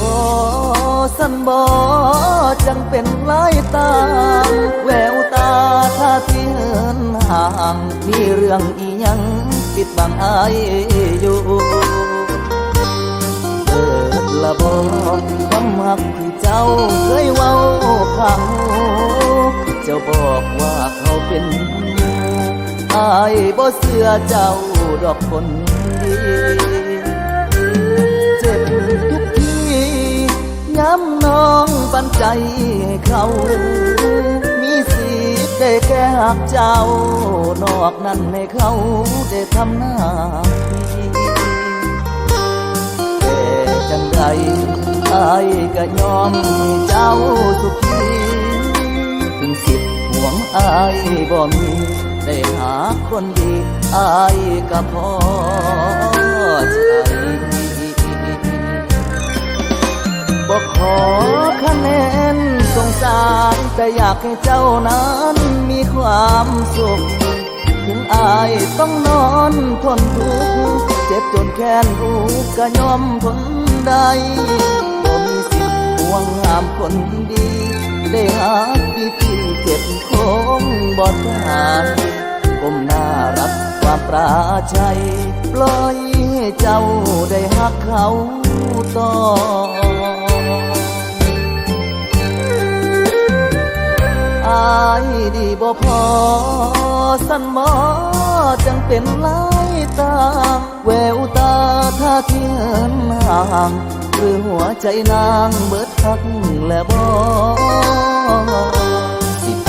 บอสันบอจังเป็นไรตามแววตาท่าที่เหินห่างมีเรื่องอียังปิดบังอายอยู่เกิดละบอกความหักที่เจ้าเคยเว้าพัาเจ้าบอกว่าเขาเป็นอายบ่เสื้อเจ้าดอกคนดีำน้องปันใจให้เขา มีสิทธิ์ได้แค่หักเจ้า นอกนั้นให้เขาได้ทำหน้าที่แต่จังใดอายก็ยอมให้เจ้าสุขีถึงสิทธิ์ห่วงอายบ่มี ได้หาคนดีอายก็พอ แต่อยากให้เจ้านั้นมีความสุข ถึงอายต้องนอนทนทุกข์เจ็บจนแค้นรูกก็ยอมทนได้บ่มีสิทธิ์ห่วงห้ามคนดี ได้หาที่ที่เจ็บคงบอดหายก้มหน้ารับความปราชัย ปล่อยให้เจ้าได้หักเขาต่อ อายดีบ่พอ สันหมอจังเป็นลายตาแววตาท่าเทียนห่างหรือหัวใจนางเบิดทักและบ่สิไป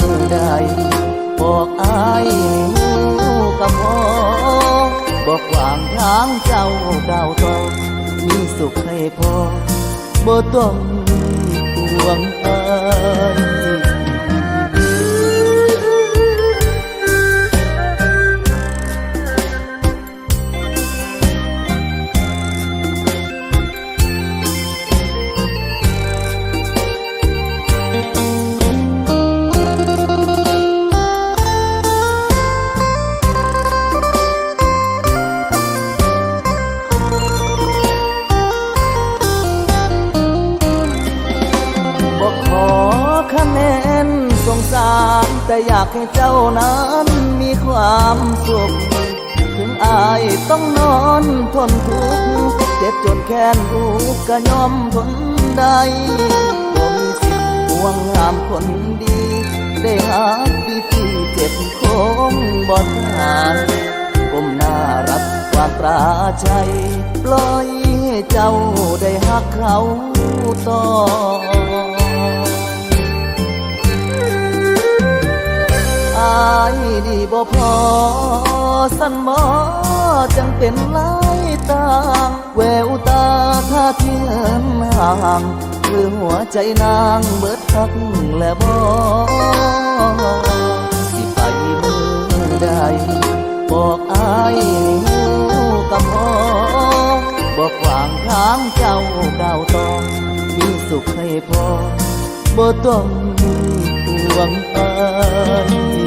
มือใดบอกอายหูกับพอบอกวางทางเจ้าดาวต่อมีสุขให้พอบ่ต้องห่วงอาย งสาร แต่อยากให้เจ้านั้นมีความสุข ถึงอายต้องนอนทนทุกข์เจ็บจนแค้นรูกก็ยอมทนได้บ่มีสิทธิ์ห่วงห้ามคนดี ได้หาที่ที่เจ็บคงบ่ทานก้มหน้ารับความปราชัยปล่อยให้เจ้าได้หักเขาต่อายดีบ่พอ สันหมอจังเป็นลายตางแววตาท่าเทียนห่างหรือหัวใจนางเบิดทักและบ่สิไปมือใดบอกอายหูกับพอบอกวางทางเจ้าก้าวต่อมีสุขให้พอบ่ต้องห่วงอาย